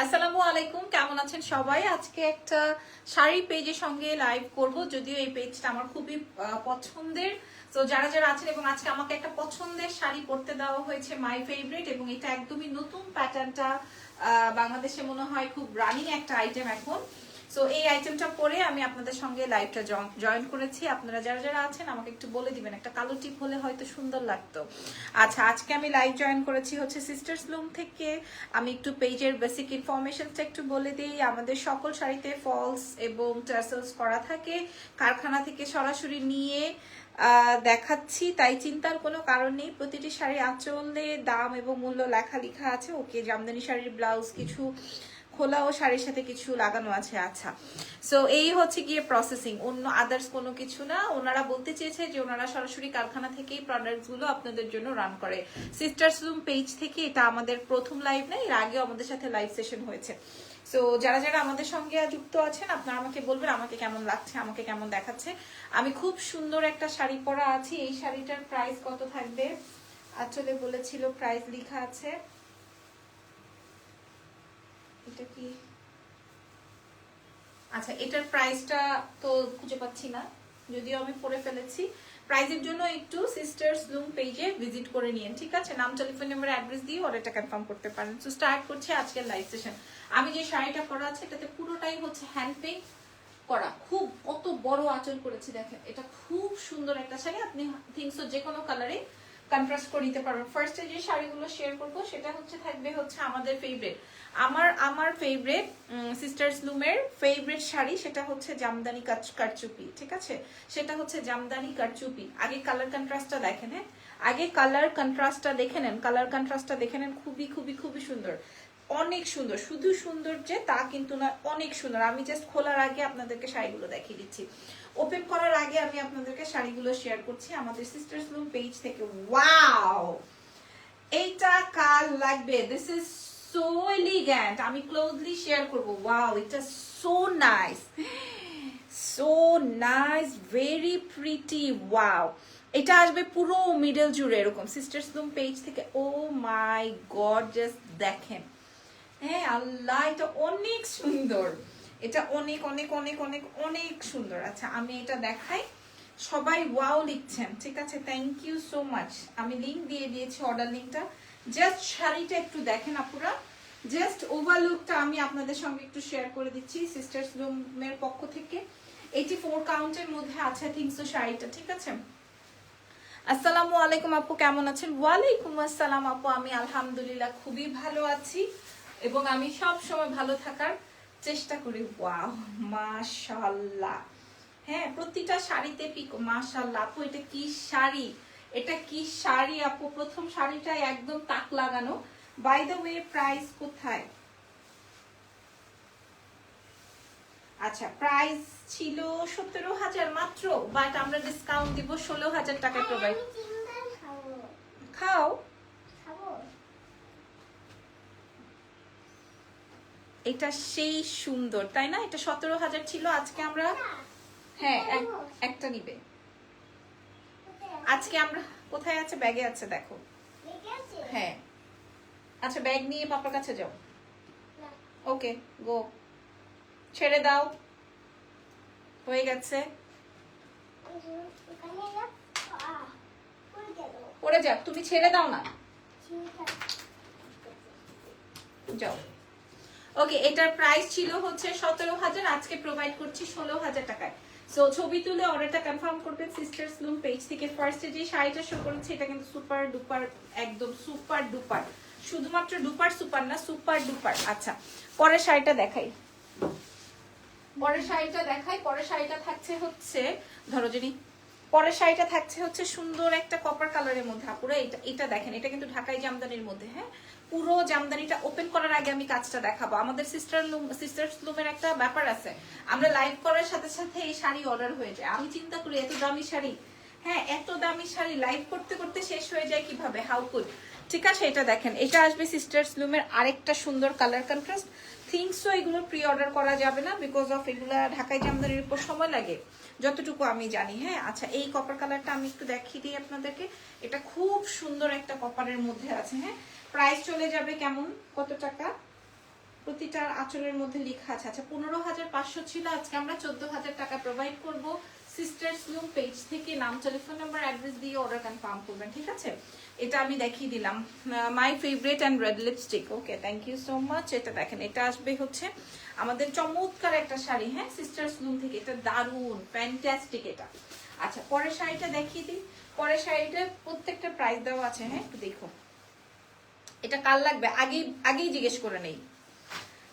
আসসালামু আলাইকুম, কেমন আছেন সবাই? আজকে একটা শাড়ি পেজের সঙ্গে লাইভ করব, যদিও এই পেজটা আমার খুবই পছন্দের। তো যারা যারা আছেন এবং আজকে আমাকে একটা পছন্দের শাড়ি পরতে দেওয়া হয়েছে মাই ফেভারিট এবং এটা একদমই নতুন প্যাটার্নটা বাংলাদেশে মনে হয় খুব রানিং একটা আইটেম এখন। সো এই আইটেমটা পরে আমি আপনাদের সঙ্গে লাইভটা জয়েন করেছি। আপনারা যারা যারা আছেন, আমাকে একটু বলে দিবেন। একটা কালো টিপ হলে হয়তো সুন্দর লাগতো। আচ্ছা আজকে আমি লাইভ জয়েন করেছি হচ্ছে সিস্টার্স লুম থেকে। আমি একটু পেজের বেসিক ইনফরমেশনটা একটু বলে দিই। আমাদের সকল শাড়িতে ফলস এবং টার্সেলস করা থাকে। কারখানা থেকে সরাসরি নিয়ে দেখাচ্ছি। তাই চিন্তার কোনো কারণ নেই। প্রতিটি শাড়ি আঁচলে দাম এবং মূল্য লেখা লেখা আছে। ওকে, জামদানি শাড়ির ব্লাউজ কিছু খোলা ও শাড়ির সাথে কিছু লাগানো আছে আচ্ছা। সো এই হচ্ছে গিয়ে প্রসেসিং অন্য আদার্স কোনো কিছু না। ওনারা বলতে চেয়েছে যে ওনারা সরাসরি কারখানা থেকেই প্রোডাক্টসগুলো আপনাদের জন্য রান করে। সিস্টার্স রুম পেজ থেকে এটা আমাদের প্রথম লাইভ না, এর আগেও আমাদের সাথে লাইভ সেশন হয়েছে। সো যারা যারা আমাদের সঙ্গে যুক্ত আছেন, আপনারা আমাকে বলবেন আমাকে কেমন লাগছে, আমাকে কেমন দেখাচ্ছে। আমি খুব সুন্দর একটা শাড়ি পরা আছি। এই শাড়িটার প্রাইস কত থাকবে? আসলে বলেছিল প্রাইস লেখা আছে। এটা কি? আচ্ছা এটার প্রাইসটা তো খুঁজে পাচ্ছি না। যদিও আমি পরে ফেলেছি। প্রাইজের জন্য একটু সিস্টার্স লুম পেজে ভিজিট করে নিন ঠিক আছে? নাম টেলিফোন নাম্বার অ্যাড্রেস দিয়ে অর্ডারটা কনফার্ম করতে পারেন। তো স্টার্ট করছে আজকের লাইভ সেশন আমি যে শাড়িটা পরা আছে, এটাতে পুরোটাই হচ্ছে হ্যান্ড পেইন্ট করা। খুব, কত বড় আঁচল করেছি, দেখেন। এটা খুব সুন্দর একটা শাড়ি। আপনি থিংসো যে কোনো কালারে কন্ট্রাস্ট করে নিতে পারবেন ফার্স্টে যে শাড়িগুলো শেয়ার করব, সেটা হচ্ছে থাকবে হচ্ছে আমাদের ফেভারিট আমার আমার ফেভারিট সিস্টার্স লুমের ফেভারিট শাড়ি সেটা হচ্ছে জামদানি কাচ- কারচুপি, ঠিক আছে? সেটা হচ্ছে জামদানি, কারচুপি। আগে কালার কন্ট্রাস্টটা দেখেন হ্যাঁ? আগে কালার কন্ট্রাস্টটা দেখে নেন। কালার কন্ট্রাস্টটা দেখে নেন, খুবই খুবই খুবই সুন্দর। অনেক সুন্দর। শুধু সুন্দর যে, তা কিন্তু না অনেক সুন্দর। আমি জাস্ট খোলার আগে আপনাদেরকে শাড়িগুলো দেখিয়ে দিচ্ছি। ওপেন করার আগে আমি আপনাদেরকে শাড়িগুলো শেয়ার করছি আমাদের সিস্টার্স লুম পেজ থেকে। ওয়াও এইটা কার লাগবে? দিস ইজ সো এলিগ্যান্ট আমি ক্লোজলি শেয়ার করব। ওয়াও এটা so nice so nice very pretty wow এটা আসবে পুরো মিডল জুড়ে এরকম সিস্টার্স লুম পেজ থেকে। ও মাই গড জাস্ট দেখেন। হ্যাঁ আল্লাহ, এটা অনেক সুন্দর। এটা অনেক অনেক অনেক অনেক অনেক সুন্দর। আচ্ছা আমি এটা দেখাই। সবাই ওয়াও লিখছেন, ঠিক আছে? থ্যাংক ইউ সো মাচ আমি লিংক দিয়ে দিয়েছি অর্ডার লিংকটা জাস্ট শাড়িটা একটু দেখেন আপুরা। জাস্ট ওভারলুকটা আমি আপনাদের সঙ্গে একটু শেয়ার করে দিচ্ছি সিস্টার্স রুমের পক্ষ থেকে। এইটি ফোর কাউন্টের মধ্যে আছে থিংসো শাড়িটা, ঠিক আছে? আসসালামু আলাইকুম আপু, কেমন আছেন? ওয়ালাইকুম আসসালাম আপু, আমি আলহামদুলিল্লাহ খুবই ভালো আছি। এবং আমি সব সময় ভালো থাকার চেষ্টা করি। ওয়াও মাশাল্লাহ হ্যাঁ প্রতিটা শাড়িতে পিকো মাশাল্লাহ আপু এটা কি শাড়ি? এটা কি শাড়ি আপু? প্রথম শাড়িটা একদম তাক লাগানো। বাই দ্য ওয়ে প্রাইস কোথায়? আচ্ছা প্রাইস ছিল সতেরো হাজার মাত্র বাট আমরা ডিসকাউন্ট দিব ষোলো হাজার টাকায় প্রোভাইড খাও খাব এটা সেই সুন্দর, তাই না? এটা সতেরো হাজার ছিল, আজকে আমরা হ্যাঁ এক- একটা নিবে। আজকে আমরা কোথায় আছে? ব্যাগে আছে, দেখো। হ্যাঁ। আচ্ছা ব্যাগ নিয়ে পাপার কাছে যাও। ওকে, গো। ছেড়ে দাও। হয়ে গেছে। পড়ে যাক, তুমি ছেড়ে দাও না। যাও। ওকে এটার প্রাইস ছিল হচ্ছে সতেরো হাজার, আজকে প্রোভাইড করছি ষোলো হাজার টাকায়। সো ছবি তুলে অর্ডারটা কনফার্ম করবেন সিস্টার্স লুম পেজ থেকে। ফার্স্টে যে শাড়িটা শো করেছে, এটা কিন্তু সুপার ডুপার একদম সুপার ডুপার শুধুমাত্র ডুপার সুপার না সুপার ডুপার আচ্ছা পরের শাড়িটা দেখাই। পরের শাড়িটা দেখাই। পরের শাড়িটা থাকছে হচ্ছে, ধরো যিনি পরের শাড়িটা থাকছে হচ্ছে সুন্দর একটা কপার কালারের মধ্যে। আপুরা, এটা এটা দেখেন, এটা কিন্তু ঢাকাই জামদানির মধ্যে হ্যাঁ? পুরো জামদানিটা ওপেন করার আগে আমি কাজটা দেখাবো। আমাদের সিস্টার সিস্টার্স লুমের একটা ব্যাপার আছে। আমরা লাইভ করার সাথে সাথে এই শাড়ি অর্ডার হয়ে যায়। আমি চিন্তা করি, এত দামি শাড়ি? হ্যাঁ এত দামি শাড়ি লাইভ করতে করতে শেষ হয়ে যায় কীভাবে? হাউ কুড ঠিক আছে, এটা দেখেন, এটা আসবে সিস্টার্স লুমের আরেকটা সুন্দর কালার কন্ট্রাস্ট থিংসও এগুলো প্রি অর্ডার করা যাবে না বিকজ অফ এগুলো ঢাকাই জামদানির উপর সময় লাগে। যতটুকু আমি জানি। হ্যাঁ আচ্ছা এই কপার কালারটা আমি একটু দেখিয়ে দিই আপনাদেরকে। এটা খুব সুন্দর একটা কপারের মধ্যে আছে হ্যাঁ। প্রাইস চলে যাবে কেমন? কত টাকা? প্রতিটা আচলের মধ্যে লেখা আছে। আচ্ছা পনেরো হাজার পাঁচশো ছিল। আজকে আমরা চোদ্দ হাজার টাকা প্রোভাইড করব। সিস্টার্স লুম পেজ থেকে নাম টেলিফোন নাম্বার অ্যাড্রেস দিয়ে অর্ডার কনফার্ম করবেন, ঠিক আছে? এটা আমি দেখিয়ে দিলাম। My favourite and red lipstick okay thank you so much এটা দেখেন, এটা আসবে হচ্ছে আমাদের চমৎকার একটা শাড়ি হ্যাঁ? সিস্টার্স লুম থেকে, এটা দারুণ ফ্যান্টাস্টিক এটা। আচ্ছা পরের শাড়িটা দেখিয়ে দিই। পরের শাড়িটা প্রত্যেকটা প্রাইস দেওয়া আছে হ্যাঁ? একটু দেখো এটা কাল লাগবে? আগেই আগেই জিজ্ঞেস করে নেই।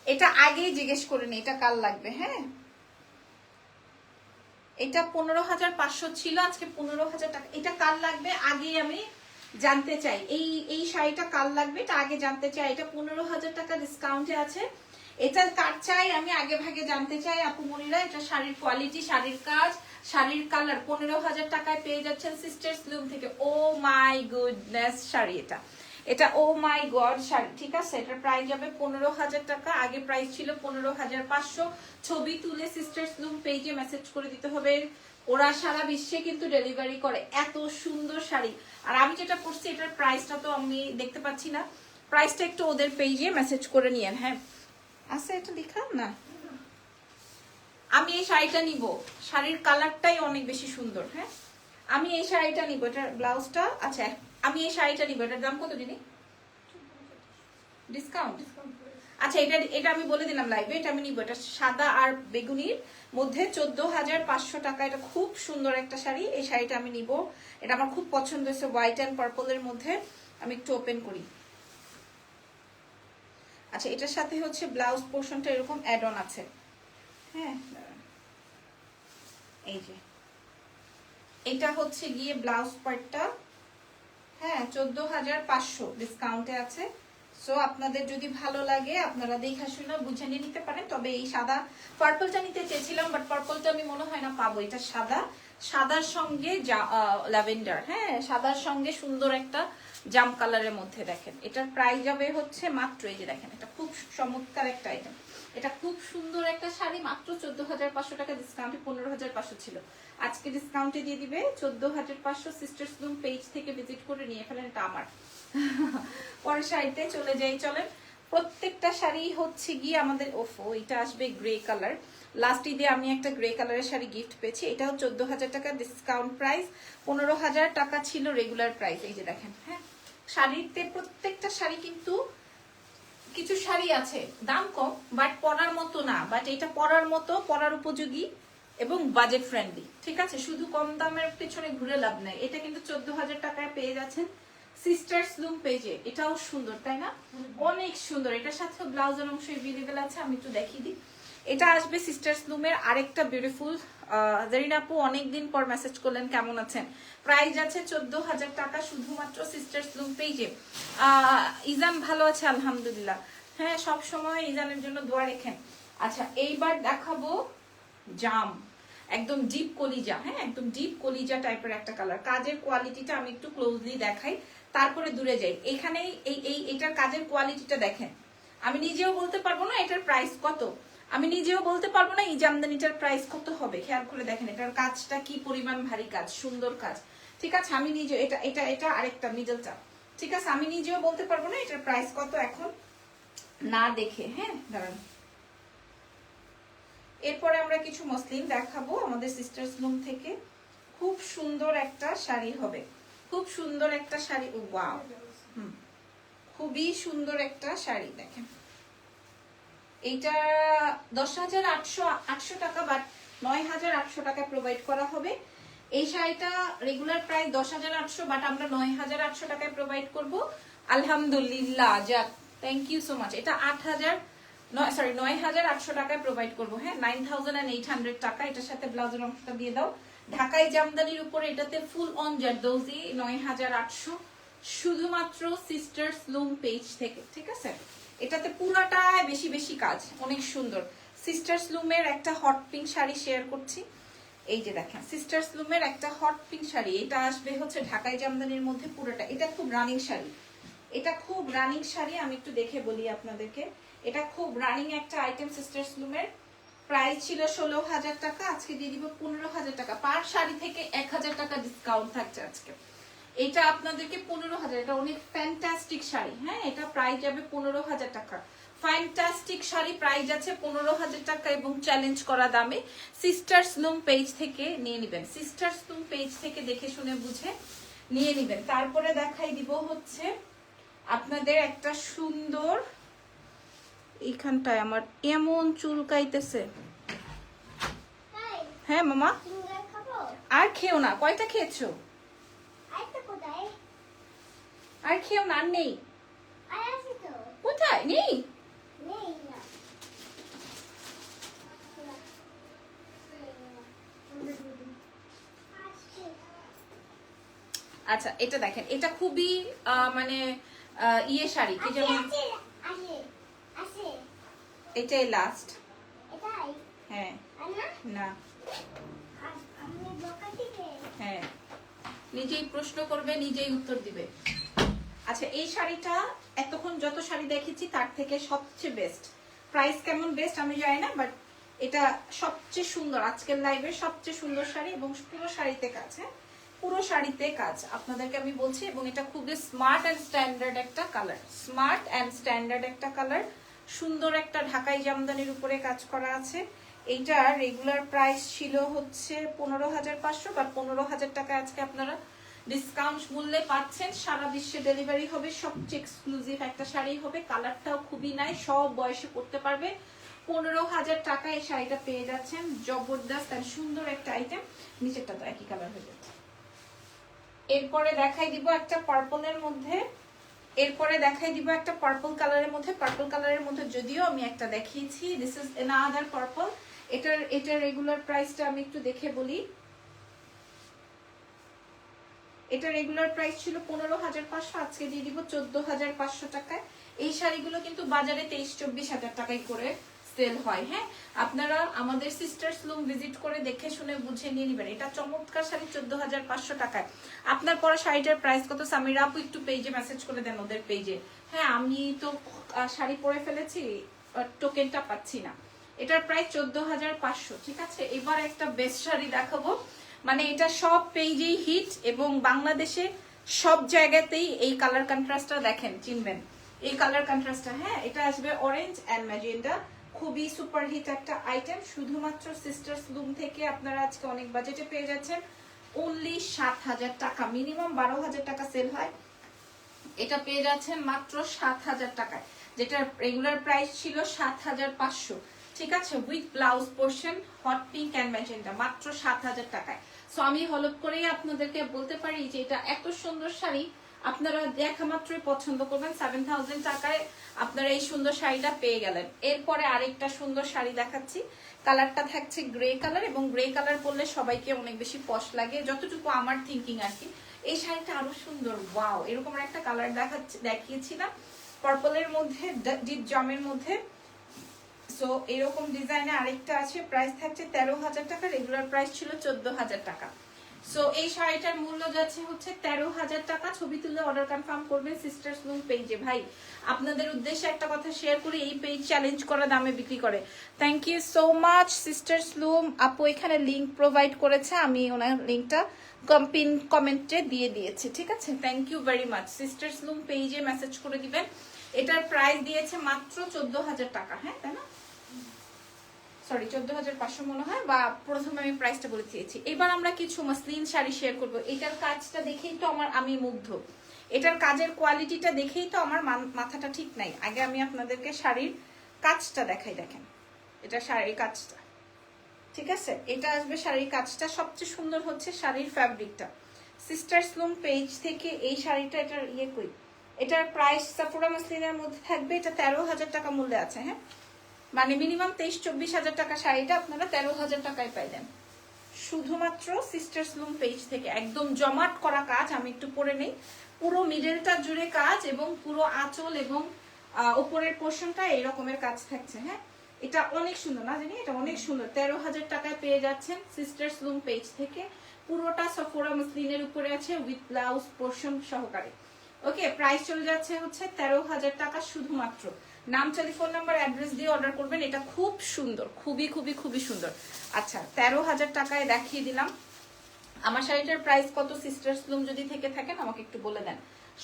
এটা আগেই জিজ্ঞেস করে নেই, এটা কাল লাগবে হ্যাঁ? এটা পনেরো হাজার পাঁচশো ছিল, আজকে পনেরো হাজার টাকা। এটা কাল লাগবে? আগেই আমি জানতে চাই। এই এই শাড়িটা কাল লাগবে? এটা আগে জানতে চাই। এটা পনেরো হাজার টাকা ডিসকাউন্টে আছে। এটা কার চাই? আমি আগে ভাগে জানতে চাই, আপু মনিরা। এটা শাড়ির কোয়ালিটি শাড়ির কাজ, শাড়ির কালার পনেরো হাজার টাকায় পেয়ে যাচ্ছেন সিস্টার্স লুম থেকে। ও মাই গুডনেস শাড়ি এটা। এটা, ও মাই গড, শাড়ি, ঠিক আছে? এটার প্রাইস যাবে পনেরো হাজার টাকা। আগে প্রাইস ছিল পনেরো হাজার পাঁচশো। ছবি তুলে সিস্টার্স লুম পেজে মেসেজ করে দিতে হবে। ওরা সারা বিশ্বে কিন্তু ডেলিভারি করে। এত সুন্দর শাড়ি। আর আমি যেটা করছি এটার প্রাইসটা তো আমি দেখতে পাচ্ছি না। প্রাইসটা একটু ওদের পেজে মেসেজ করে নিয়েন হ্যাঁ? আছে এটা লেখা না। আমি এই শাড়িটা নিব। শাড়ির কালারটাই অনেক বেশি সুন্দর হ্যাঁ? আমি এই শাড়িটা নিব। এটার ব্লাউজটা আচ্ছা আমি এই শাড়িটা নিব, এটার দাম কত দিনই ডিসকাউন্ট আচ্ছা এটা এটা আমি বলে দিলাম লাইভে এটা আমি নিব। এটা সাদা আর বেগুনির মধ্যে চোদ্দ হাজার পাঁচশো টাকা। এটা খুব সুন্দর একটা শাড়ি। এই শাড়িটা আমি নিব। এটা আমার খুব পছন্দ হয়েছে হোয়াইট অ্যান্ড পার্পলের মধ্যে। আমি একটু ওপেন করি। আচ্ছা এটার সাথে হচ্ছে ব্লাউজ পোর্শনটা এরকম অ্যাড অন আছে। হ্যাঁ। এই যে। এটা হচ্ছে গিয়ে ব্লাউজ পার্টটা হ্যাঁ চোদ্দ হাজার পাঁচশো ডিসকাউন্টে আছে। সো আপনাদের যদি ভালো লাগে, আপনারা দেখা শুনে বুঝে নিয়ে নিতে পারেন। তবে এই সাদা পার্পলটা নিতে চেয়েছিলাম বাট পার্পলটা আমি মনে হয় না পাবো। এটা সাদা। সাদার সঙ্গে ল্যাভেন্ডার। হ্যাঁ সাদার সঙ্গে সুন্দর একটা জাম কালারের মধ্যে দেখেন। এটার প্রাইস যাবে হচ্ছে মাত্র এই যে দেখেন, এটা খুব চমৎকার একটা আইটেম এটা খুব সুন্দর একটা শাড়ি, মাত্র চোদ্দ হাজার পাঁচশো টাকা ডিসকাউন্টে পনেরো হাজার পাঁচশো ছিল। আজকে ডিসকাউন্টে দিয়ে দিবে চোদ্দ হাজার পাঁচশো সিস্টার্স লুম পেজ থেকে ভিজিট করে নিয়ে ফেলেন এটা আমার। পরের শাড়িতে চলে যাই, চলেন। প্রত্যেকটা শাড়ি হচ্ছে গিয়ে আমাদের ওফো, এটা আসবে গ্রে কালার লাস্ট ঈদে আমি একটা গ্রে কালারের শাড়ি গিফট পেয়েছি, এটাও চোদ্দ হাজার টাকা ডিসকাউন্ট প্রাইস পনেরো হাজার টাকা ছিল রেগুলার প্রাইস এই যে দেখেন হ্যাঁ। শাড়িতে প্রত্যেকটা শাড়ি কিন্তু কিছু শাড়ি আছে, দাম কম বাট পরার মতো না বাট এটা পরার মতো, পরার উপযোগী এবং বাজেট ফ্রেন্ডলি ঠিক আছে? শুধু কম দামের পেছনে ঘুরে লাভ নাই। এটা কিন্তু চোদ্দ হাজার টাকায় পেয়ে যাচ্ছেন সিস্টার্স লুম পেজে এটাও সুন্দর, তাই না? অনেক সুন্দর। এটার সাথে ব্লাউজের অংশ এভেলেবেল আছে, আমি একটু দেখিয়ে দিই। এটা আসবে সিস্টার্স লুমের আরেকটা বিউটিফুল জারিন আপু, অনেকদিন পর মেসেজ করলেন, কেমন আছেন? প্রাইস আছে চোদ্দ হাজার টাকা, শুধুমাত্র সিস্টার্স লুম পেজে ইজান ভালো আছে, আলহামদুলিল্লাহ। হ্যাঁ সব সময় ইজানের জন্য দোয়া রেখেন। আচ্ছা এইবার দেখাবো জাম। একদম ডিপ কলিজা হ্যাঁ একদম ডিপ কলিজা টাইপের একটা কালার কাজের কোয়ালিটিটা আমি একটু ক্লোজলি দেখাই, তারপরে দূরে যাই। এখানেই এই এই, এটার কাজের কোয়ালিটিটা দেখেন। আমি নিজেও বলতে পারব না এটার প্রাইস কত। আমি নিজেও বলতে পারব না এই জামদানিটার প্রাইস কত হবে, খেয়াল করে দেখেন, এটার কাজটা কি পরিমাণ ভারী কাজ, সুন্দর কাজ। ঠিক আছে, আমি নিজে, এটা এটা এটা আরেকটা মিডলটা ঠিক আছে, আমি নিজেও বলতে পারব না এটার প্রাইস কত এখন, না দেখে হ্যাঁ দাঁড়ান। এরপরে আমরা কিছু মসলিন দেখাবো, আমাদের সিস্টার্স লুম থেকে। খুব সুন্দর একটা শাড়ি হবে, খুব সুন্দর একটা শাড়ি ওয়াও হুম, খুবই সুন্দর একটা শাড়ি, দেখেন। এইটা দশ হাজার আটশো আটশো টাকা বাট নয় হাজার আটশো টাকা প্রোভাইড করা হবে। এই শাড়িটা রেগুলার প্রাইস দশ হাজার আটশো বাট আমরা নয় হাজার আটশো টাকায় প্রোভাইড করব। আলহামদুলিল্লাহ, যাক থ্যাংক ইউ সো মাচ এটা আট হাজার, নয় সরি নয় হাজার আটশো টাকায় প্রোভাইড করব হ্যাঁ? Nine thousand and eight hundred টাকা, এটার সাথে ব্লাউজের অংশটা দিয়ে দাও। ঢাকাই জামদানির উপরে এটাতে ফুল অন জারদৌজি, নয় হাজার আটশো। শুধুমাত্র সিস্টার্স লুম পেজ থেকে, ঠিক আছে? এটাতে পুরাটায় বেশি বেশি কাজ, অনেক সুন্দর। সিস্টার্স লুমের একটা হট পিঙ্ক শাড়ি শেয়ার করছি। এই যে দেখেন সিস্টার্স লুমের একটা হট পিঙ্ক শাড়ি, এটা আসবে হচ্ছে ঢাকাই জামদানির মধ্যে পুরোটা। এটা খুব রানিং শাড়ি। এটা খুব রানিং শাড়ি, আমি একটু দেখে বলি আপনাদেরকে। এটা খুব রানিং একটা আইটেম সিস্টার্স লুমের প্রাইস ছিল ষোলো হাজার টাকা, আজকে দিয়ে দিব পনেরো হাজার টাকা। পার শাড়ি থেকে এক হাজার টাকা ডিসকাউন্ট থাকছে আজকে। এটা আপনাদেরকে পনেরো হাজার এটা অনেক ফ্যান্টাস্টিক শাড়ি। হ্যাঁ এটা প্রাইস যাবে পনেরো হাজার টাকা। ফ্যান্টাস্টিক শাড়ি প্রাইস আছে পনেরো হাজার টাকা এবং চ্যালেঞ্জ করা দামে। সিস্টার্স লুম পেজ থেকে নিয়ে নেবেন। সিস্টার্স লুম পেজ থেকে দেখে শুনে বুঝে নিয়ে নেবেন। তারপরে দেখাই দিব হচ্ছে আপনাদের একটা সুন্দর এইখানটায় আমার এমন চুলকাইতেছে। হ্যাঁ মামা? আর খেও না কয়টা খেয়েছো? আর খেও না নেই। কোথায়? নেই? আচ্ছা এটা দেখেন। এটা খুবই মানে ইয়ে শাড়ি। কি যেমন এটাই লাস্ট হ্যাঁ। না। হ্যাঁ। নিজেই প্রশ্ন করবে, নিজেই উত্তর দিবে। আচ্ছা এই শাড়িটা এতক্ষণ যত শাড়ি দেখেছি তার থেকে সবচেয়ে বেস্ট প্রাইস কেমন বেস্ট আমি জানি না বাট এটা সবচেয়ে সুন্দর, আজকের লাইভের সবচেয়ে সুন্দর শাড়ি এবং পুরো শাড়িতে কাজ হ্যাঁ? পুরো শাড়িতে কাজ, আপনাদেরকে আমি বলছি, এবং এটা খুবই স্মার্ট অ্যান্ড স্ট্যান্ডার্ড একটা কালার স্মার্ট অ্যান্ড স্ট্যান্ডার্ড একটা কালার সুন্দর একটা ঢাকাই জামদানির উপরে কাজ করা আছে। এইটার রেগুলার প্রাইস ছিল হচ্ছে পনেরো হাজার পাঁচশো বা পনেরো হাজার টাকা আজকে আপনারা ডিসকাউন্ট মূল্যে পাচ্ছেন। সারা বিশ্বে ডেলিভারি হবে, সবচেয়ে এক্সক্লুসিভ একটা শাড়ি হবে। কালারটাও খুবই নাই সব বয়সে পড়তে পারবে। পনেরো হাজার টাকা এই শাড়িটা পেয়ে যাচ্ছেন। জবরদস্ত আর সুন্দর একটা আইটেম নিচেরটা তো একই কালার হয়ে যাচ্ছে। এরপরে দেখাই দিব একটা পার্পলের মধ্যে। এরপরে দেখাই দিব একটা পার্পল কালারের মধ্যে। পার্পল কালারের মধ্যে যদিও আমি একটা দেখিয়েছি। দিস ইজ এনাদার পার্পল এটার এটার রেগুলার প্রাইসটা আমি একটু দেখে বলি। এটা রেগুলার প্রাইস ছিল পনেরো হাজার পাঁচশো, আজকে দিয়ে দিব চোদ্দ হাজার পাঁচশো টাকায়। এই শাড়িগুলো কিন্তু বাজারে তেইশ চব্বিশ হাজার টাকায় করে সেল হয় হ্যাঁ? আপনারা আমাদের সিস্টার্স লুম ভিজিট করে দেখে শুনে বুঝে নিয়ে নেবেন। এটা চমৎকার শাড়ি চোদ্দ হাজার পাঁচশো টাকায়। আপনার পরা শাড়িটার প্রাইস কত? সামিরা আপু একটু পেজে মেসেজ করে দেন ওদের পেজে হ্যাঁ আমি তো শাড়ি পরে ফেলেছি টোকেনটা পাচ্ছি না। এটার প্রাইস চোদ্দ হাজার পাঁচশো, ঠিক আছে? এবার একটা বেস্ট শাড়ি দেখাবো। মানে এটা সব পেজেই হিট এবং বাংলাদেশে সব জায়গাতেই এই কালার কন্ট্রাস্টটা দেখেন, চিনবেন। এই কালার কন্ট্রাস্টটা হ্যাঁ এটা আসবে অরেঞ্জ অ্যান্ড ম্যাজেন্ডা খুবই সুপার হিট একটা আইটেম শুধুমাত্র সিস্টার্স লুম থেকে আপনারা আজকে অনেক বাজেটে পেয়ে যাচ্ছেন। অনলি সাত হাজার টাকা মিনিমাম বারো হাজার টাকা সেল হয়। এটা পেয়ে যাচ্ছেন মাত্র সাত হাজার টাকায় যেটা রেগুলার প্রাইস ছিল সাত হাজার পাঁচশো। ঠিক আছে with blouse portion hot pink and magenta মাত্র সাত হাজার টাকায়। সো আমি হলপ করেই আপনাদেরকে বলতে পারি যে এটা এত সুন্দর শাড়ি। আপনারা দেখা মাত্রই পছন্দ করবেন। সেভেন থাউজেন্ড টাকায় আপনারা এই সুন্দর শাড়িটা পেয়ে গেলেন। এরপরে আরেকটা সুন্দর শাড়ি দেখাচ্ছি। কালারটা থাকছে গ্রে কালার এবং গ্রে কালার পরলে সবাইকে অনেক বেশি পশ লাগে। যতটুকু আমার থিঙ্কিং আর কি। এই শাড়িটা আরও সুন্দর। ওয়াও এরকম একটা কালার দেখাচ্ছি দেখিয়েছিলাম। পার্পলের মধ্যে ডিপ জামের মধ্যে। সো এরকম ডিজাইনে আরেকটা আছে প্রাইস থাকছে তেরো হাজার টাকা রেগুলার প্রাইস ছিল চোদ্দ হাজার টাকা। সো এই শাড়িটার মূল্য যাচ্ছে হচ্ছে তেরো হাজার টাকা, ছবি তুলে অর্ডার কনফার্ম করবেন সিস্টার্স লুম পেজে ভাই, আপনাদের উদ্দেশ্যে একটা কথা শেয়ার করি এই পেজ চ্যালেঞ্জ করা দামে বিক্রি করে। Thank you so much sisters loom আপু এখানে লিংক প্রোভাইড করেছে, আমি ওনার লিঙ্কটা কম্পিন কমেন্টে দিয়ে দিয়েছি, ঠিক আছে? Thank you very much sisters loom পেজে মেসেজ করে দিবেন। এটার প্রাইস দিয়েছে মাত্র চোদ্দ হাজার টাকা হ্যাঁ তাই না? সরি চোদ্দ হাজার পাঁচশো মনে হয়, বা প্রথমে আমি প্রাইসটা বলে দিয়েছি। এবার আমরা কিছু মাসলিন শাড়ি শেয়ার করব। এটার কাজটা দেখেই তো আমার, আমি মুগ্ধ। এটার কাজের কোয়ালিটিটা দেখেই তো আমার মাথাটা ঠিক নাই। আগে আমি আপনাদেরকে শাড়ির কাজটা দেখাই, দেখেন। এটা শাড়ির কাজটা। ঠিক আছে? এটা আসবে শাড়ির কাজটা। সবচেয়ে সুন্দর হচ্ছে শাড়ির ফ্যাব্রিকটা সিস্টার স্লুম পেজ থেকে এই শাড়িটা এটার ইয়ে কই এটার প্রাইস সাফোরা মাসলিনের মধ্যে থাকবে। এটা তেরো হাজার টাকা মূল্যে আছে হ্যাঁ? মানে মিনিমাম তেইশ, চব্বিশ হাজার টাকা শাড়িটা আপনারা তেরো হাজার টাকায় পাইলেন শুধুমাত্র সিস্টার্স লুম পেজ থেকে একদম জমাট করা কাজ আমি একটু পরে নেই। পুরো মিডেলটা জুড়ে কাজ এবং পুরো আঁচল এবং উপরের পোর্শনটা এরকমের কাজ থাকছে হ্যাঁ? এটা অনেক সুন্দর, না জানি? এটা অনেক সুন্দর। তেরো হাজার টাকায় পেয়ে যাচ্ছেন সিস্টার্স লুম পেজ থেকে। পুরোটা সফোরা মুসলিনের উপরে আছে উইথ ব্লাউজ পোর্শন সহকারে। ওকে প্রাইস চলে যাচ্ছে হচ্ছে তেরো হাজার টাকা শুধুমাত্র। নাম, টেলিফোন নাম্বার, অ্যাড্রেস দিয়ে অর্ডার করবেন। এটা খুব সুন্দর, খুবই খুবই খুবই সুন্দর। আচ্ছা তেরো হাজার টাকায় দেখিয়ে দিলাম। আমার শাড়িটার প্রাইস কত? সিস্টার্স লুম যদি থেকে থাকেন, আমাকে একটু বলে দেন।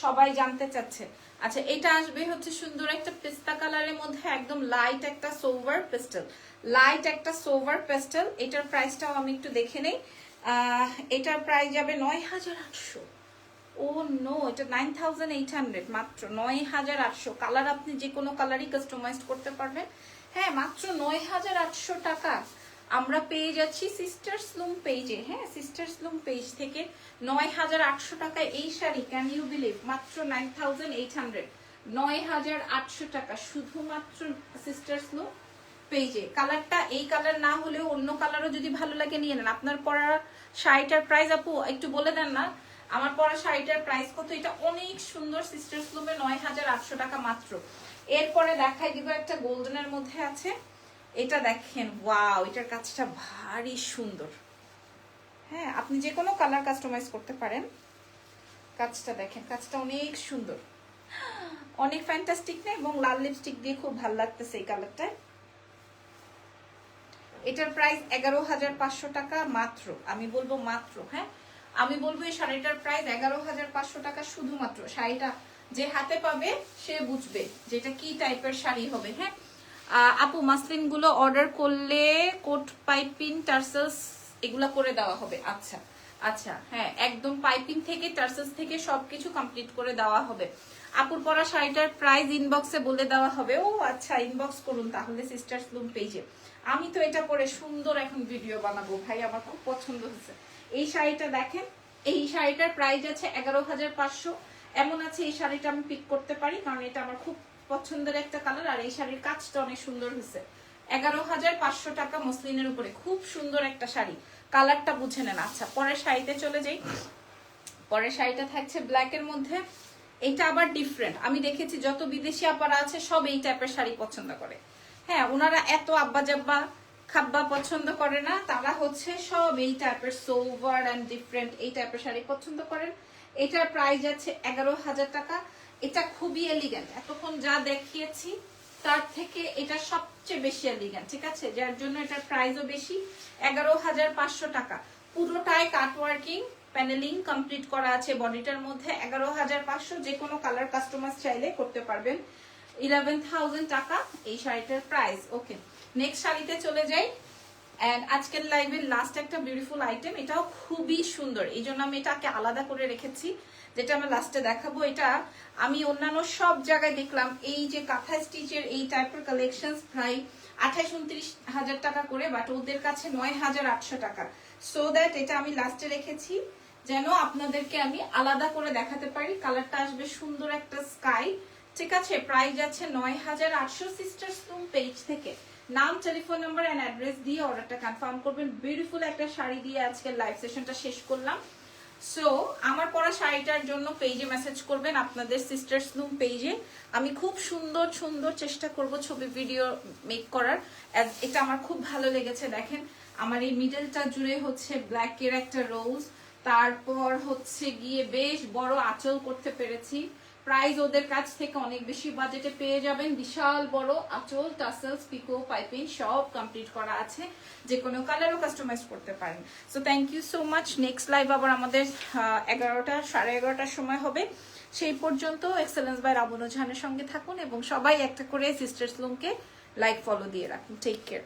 সবাই জানতে চাচ্ছে। আচ্ছা এটা আসবে হচ্ছে সুন্দর একটা পেস্তা কালারের মধ্যে, একদম লাইট একটা সোভার পেস্টেল লাইট একটা সোভার পেস্টেল এটার প্রাইসটাও আমি একটু দেখে নেই। এটার প্রাইস যাবে নয় হাজার আটশো। ও নো এটা নাইন থাউজেন্ড এইট হান্ড্রেড মাত্র নয় হাজার আটশো। কালার আপনি যে কোনো কালারই কাস্টমাইজ করতে পারবেন। হ্যাঁ মাত্র নয় হাজার আটশো টাকা। আমরা পেয়ে যাচ্ছি সিস্টার্স লুম পেজে হ্যাঁ সিস্টার্স লুম পেজ থেকে নয় হাজার আটশো টাকায় এই শাড়ি। ক্যান ইউ বিলিভ মাত্র নাইন থাউজেন্ড এইট হান্ড্রেড নয় হাজার আটশো টাকা শুধুমাত্র সিস্টার্স লুম পেজে কালারটা এই কালার না হলেও অন্য কালারও যদি ভালো লাগে নিয়ে নেন। আপনার পরা শাড়িটার প্রাইস আপু, একটু বলে দেন না। আমার পরা শাড়িটার প্রাইস কত? এটা অনেক সুন্দর সিস্টার্স লুমে নয় হাজার আটশো টাকা মাত্র। এরপরে দেখাই দিব একটা গোল্ডেনের মধ্যে আছে। এটা দেখেন ওয়াও এটার কাজটা ভারী সুন্দর। হ্যাঁ আপনি যে কোনো কালার কাস্টমাইজ করতে পারেন। কাজটা দেখেন, কাজটা অনেক সুন্দর। অনেক ফ্যান্টাস্টিক না? এবং লাল লিপস্টিক দিয়ে খুব ভালো লাগতেছে এই কালারটা এটার প্রাইস এগারো হাজার পাঁচশো টাকা মাত্র। আমি বলব মাত্র হ্যাঁ? আমি বলব এই শাড়িটার প্রাইস এগারো হাজার পাঁচশো টাকা শুধুমাত্র। শাড়িটা যে হাতে পাবে, সে বুঝবে যেটা কি টাইপের শাড়ি হবে হ্যাঁ? আপু মাসলিনগুলো অর্ডার করলে কোট, পাইপিং, টার্সেলস এগুলা করে দেওয়া হবে। আচ্ছা আচ্ছা হ্যাঁ একদম পাইপিং থেকে, টার্সেলস থেকে সবকিছু কমপ্লিট করে দেওয়া হবে। আপুর পরা শাড়িটার প্রাইস ইনবক্সে বলে দেওয়া হবে। ও আচ্ছা ইনবক্স করুন তাহলে সিস্টার্স লুম পেজে আমি তো এটা পরে সুন্দর এখন ভিডিও বানাবো। ভাই, আমার খুব পছন্দ হয়েছে। এই শাড়িটা দেখেন। এই শাড়িটার প্রাইস আছে এগারো হাজার পাঁচশো। এমন আছে এই শাড়িটা আমি পিক করতে পারি, কারণ এটা আমার খুব পছন্দের একটা কালার আর এই শাড়ির কাজটা অনেক সুন্দর হয়েছে। এগারো হাজার পাঁচশো টাকা মসলিনের উপরে, খুব সুন্দর একটা শাড়ি। কালারটা বুঝে নেন। আচ্ছা পরের শাড়িতে চলে যাই। পরের শাড়িটা থাকছে ব্ল্যাক এর মধ্যে। এটা আবার ডিফারেন্ট আমি দেখেছি, যত বিদেশি আপারা আছে, সব এই টাইপের শাড়ি পছন্দ করে। হ্যাঁ ওনারা এত আব্বা জাব্বা খাব্বা পছন্দ করে না, তারা হচ্ছে সব এই টাইপের সোভার অ্যান্ড ডিফারেন্ট এই টাইপের শাড়ি পছন্দ করেন। এটার প্রাইস আছে এগারো হাজার টাকা। এটা খুবই এলিগেন্ট এতক্ষণ যা দেখিয়েছি, তার থেকে এটা সবচেয়ে বেশি এলিগেন্ট ঠিক আছে? যার জন্য এটার প্রাইসও বেশি, এগারো হাজার পাঁচশো টাকা। পুরোটাই কাটওয়ার্কিং প্যানেলিং কমপ্লিট করা আছে বডিটার মধ্যে। এগারো হাজার পাঁচশো যে কোনো কালার কাস্টমার চাইলে করতে পারবেন। ইলেভেন থাউজেন্ড টাকা এই শাড়িটার প্রাইস ওকে নেক্সট শাড়িতে চলে যাই। অ্যান্ড আজকের লাইভের লাস্ট একটা বিউটিফুল আইটেম এটাও খুবই সুন্দর। এই জন্য আমি এটাকে আলাদা করে রেখেছি, যেটা আমি লাস্টে দেখাবো। এটা আমি অন্যান্য সব জায়গায় দেখলাম, এই যে কাঁথা স্টিচের এই টাইপের কালেকশন প্রায় আঠাইশ উনত্রিশ হাজার টাকা করে বাট ওদের কাছে নয় হাজার আটশো টাকা। সো দ্যাট এটা আমি লাস্টে রেখেছি, যেন আপনাদেরকে আমি আলাদা করে দেখাতে পারি। কালারটা আসবে সুন্দর একটা স্কাই ঠিক আছে প্রাইস আছে নয় হাজার আটশো সিস্টার্স পেজ থেকে। নাম টেলিফোন নাম্বার অ্যান্ড অ্যাড্রেস দিয়ে অর্ডারটা কনফার্ম করবেন। বিউটিফুল একটা শাড়ি দিয়ে আজকে লাইভ সেশনটা শেষ করলাম। সো আমার পরা শাড়িটার জন্য পেজে মেসেজ করবেন আপনাদের সিস্টার্স লুম পেজে আমি খুব সুন্দর সুন্দর চেষ্টা করব ছবি ভিডিও মেক করার। এটা আমার খুব ভালো লেগেছে, দেখেন। আমার এই মিডলটা জুড়ে হচ্ছে ব্ল্যাকের একটা রোজ তারপর হচ্ছে গিয়ে বেশ বড় আঁচল করতে পেরেছি। প্রাইস ওদের কাছ থেকে অনেক বেশি বাজেটে পেয়ে যাবেন। বিশাল বড় আঁচল, টাসেলস, পিকো, পাইপিং সব কমপ্লিট করা আছে। যে কোনো কালারও কাস্টমাইজ করতে পারেন। So thank you so much next live আবার আমাদের এগারোটা, সাড়ে এগারোটার সময় হবে। সেই পর্যন্ত এক্সেলেন্স বাই রাবণ ঝানের সঙ্গে থাকুন এবং সবাই একটা করে সিস্টার্স লুমকে লাইক ফলো দিয়ে রাখুন। Take care